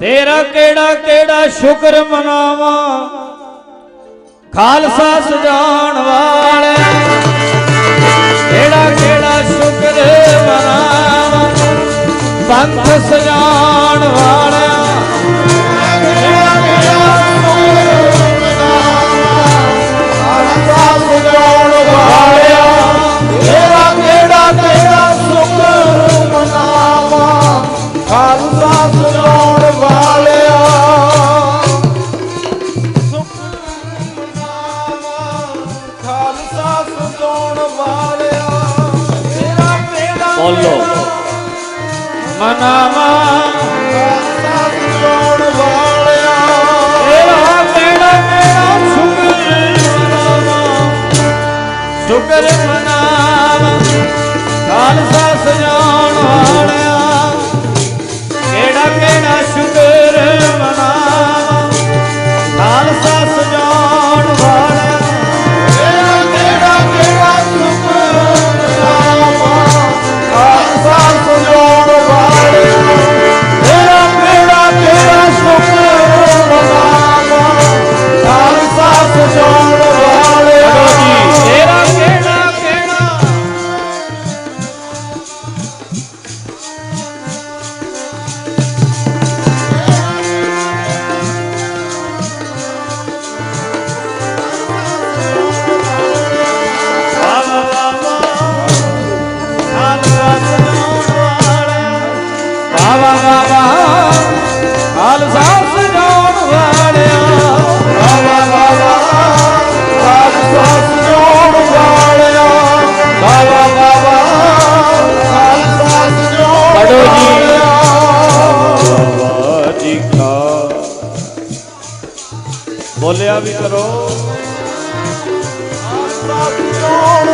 ਤੇਰਾ ਕਿਹੜਾ ਕਿਹੜਾ ਸ਼ੁਕਰ ਮਨਾਵਾਂ? ਖਾਲਸਾ ਸਜਾਉਣ ਵਾਲਿਆ ਕਿਹੜਾ ਕਿਹੜਾ ਸ਼ੁਕਰ ਮਨਾਵਾਂ? ਪੰਥ ਸਜਾਉਣ ਵਾਲਿਆ ਬੋਲੋ। ਮਨਾਵਾਂ। ਸ਼ੁਕਰ ਮਨਾਵਾਂ। ਖਾਲਸਾ ਸਜਾਉਣ ਸਜਾਉਣ ਵਾਲਿਆ। ਸਜਾਉਣ ਵਾਲਿਆ। ਸਜਾਉਣ ਜੀ। ਜੀ ਕਾ। ਬੋਲਿਆ ਵੀ ਕਰੋ। ਖਾਲਸਾ ਸਜਾਉਣ